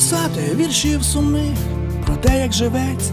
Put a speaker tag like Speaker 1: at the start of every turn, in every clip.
Speaker 1: Писати віршів сумних про те, як живеться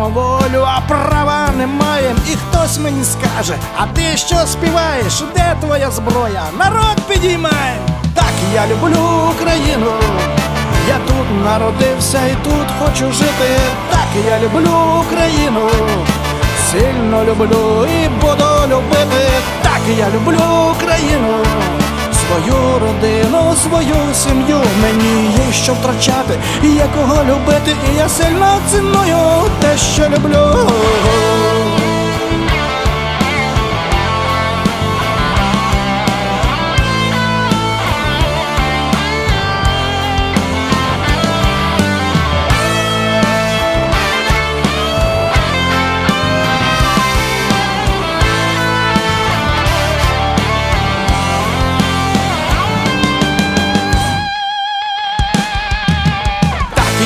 Speaker 1: Маємо волю, а права не маємо. І хтось мені скаже, а ти що співаєш? Де твоя зброя? Народ підіймай! Так я люблю Україну. Я тут народився і тут хочу жити. Так я люблю Україну. Сильно люблю і буду любити. Так я люблю Україну. Свою родину, свою сім'ю мені є що втрачати, і є любити, і я сильно ціную те, що люблю.